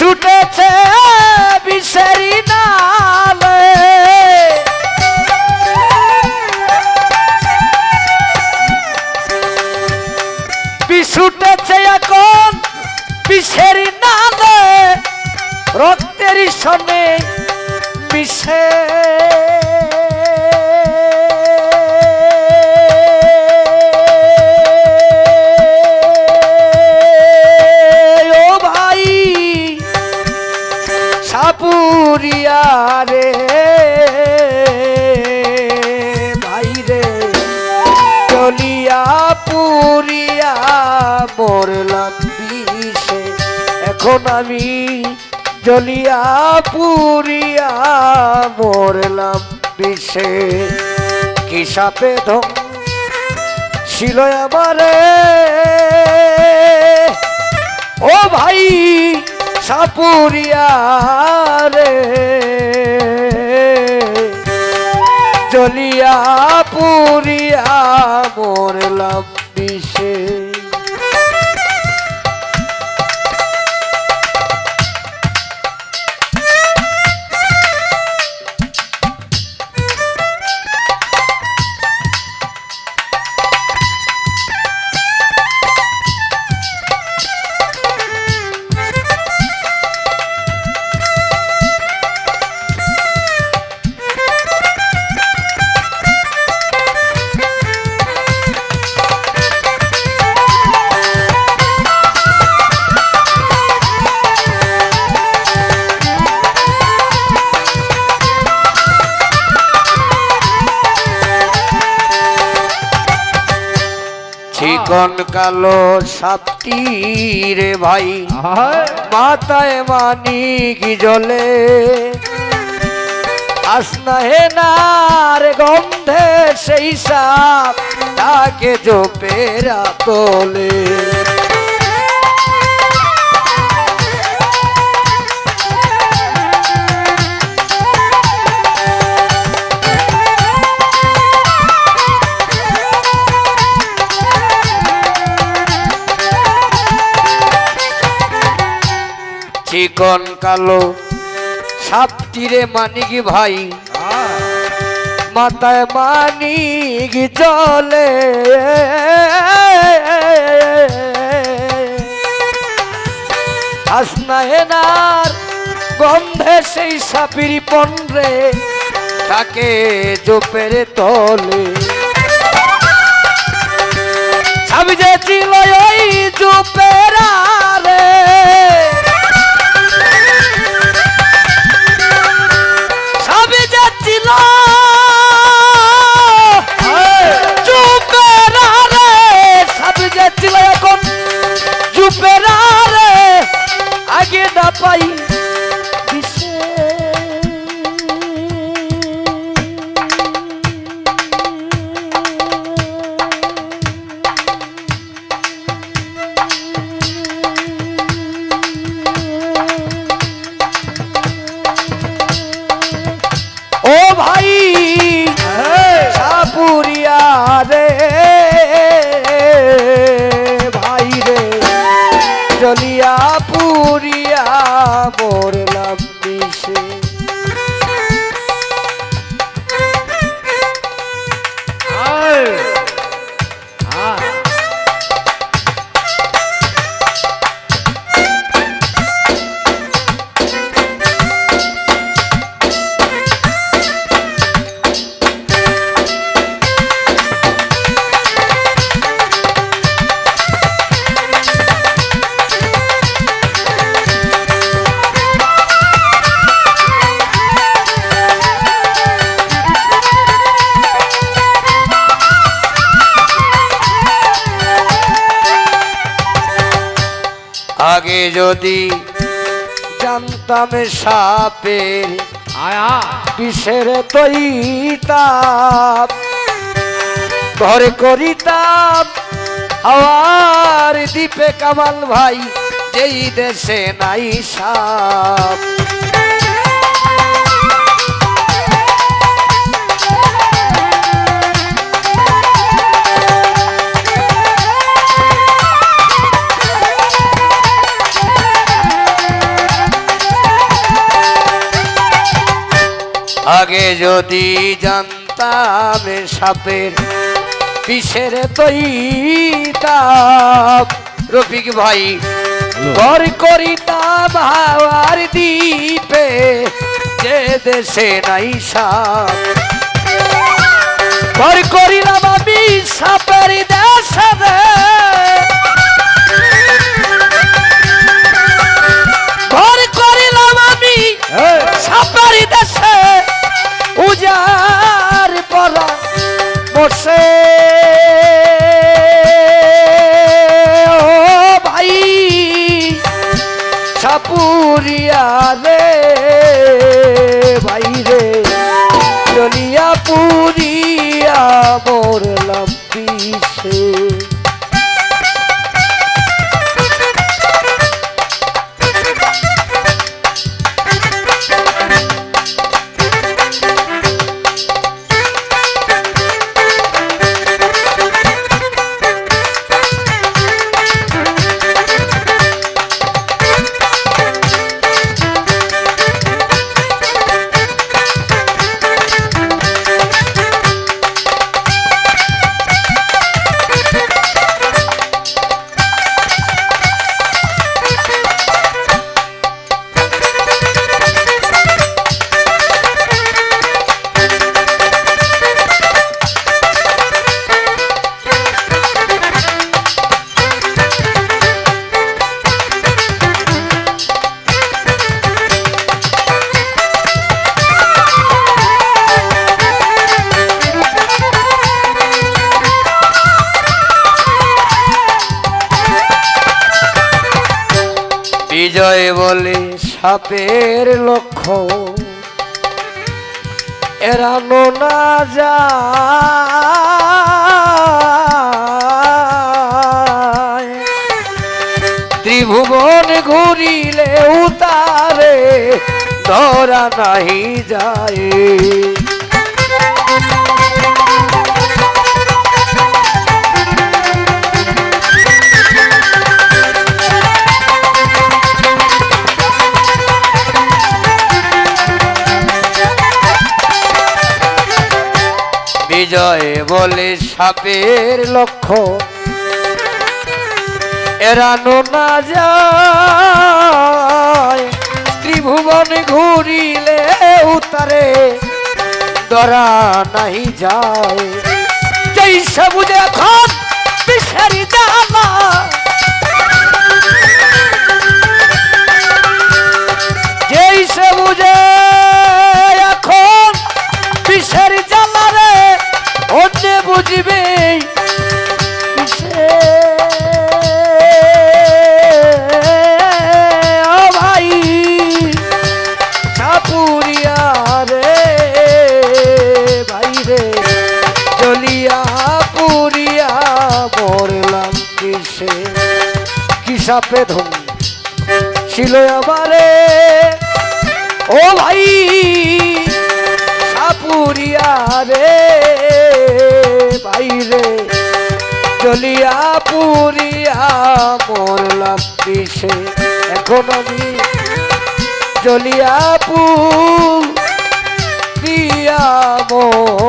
বিশুটেছে বিষেরি নালে। ছুটেছে এখন বিষেরি নালে। রক্তের সনে মিশে সাপুরিয়া রে। ভাই রে চলিয়া পুরিয়া মরলাম বিষে। এখন আমি জ্বলিয়া পুরিয়া মরলাম বিষে। কি সাপে ধম ছিল আমারে? ও ভাই সাপুরিয়া জ্বলিয়া পুরিয়া মরলাম চিকন কালো সাতটি রে ভাই। মাথায় মানিক জলে আসনা হে নার গন্ধে সেই সাপ তাকে জোপেরা তোলে। চিকন কালো। সাপটিরে মানিক ভাই। মাথায় মানিক চলে। হাসনা হেনার গন্ধে সেই সাপির পন্ডে তাকে জোপের তলে। সাবি যে ছিল ওই জোপের আরে Go! মরলাম যদি জানতাম সাপের বিষের তৈতাপ ঘরে করিতাম হাওয়ার দ্বীপে কামাল ভাই যেই দেশে নাই সাপ। যদি জানতাম সাপের বিষের তৈতাম রফিক ভাই ঘর করিতাম হাওয়ার দ্বীপে যে দেশে নাই সাপ। ঘর করিলাম আমি সাপের দেশে ও ভাই সাপুরিয়া রে ভাই রে চলিয়া পুরিয়া বড় পিছে। বিজয় বলে সাপের লক্ষ্য। এড়ানো না যায়। ত্রিভুবন ঘুরিলে উতারে ধরা নাহি যায়। বিজয় বলে সাপের লক্ষ্য। এরানো না যায়, ত্রিভুবন ঘুরিলে উতারে দরা নাই যায়। জয় সবুজ এখন, বিশারি জানা। সাপে ধন ছিল আমারে। ও ভাই, সাপুরিয়া রে ভাই রে চলিয়া পুরিয়া মরলাম পিসে এখন আমি চলিয়া পুরিয়া মরলাম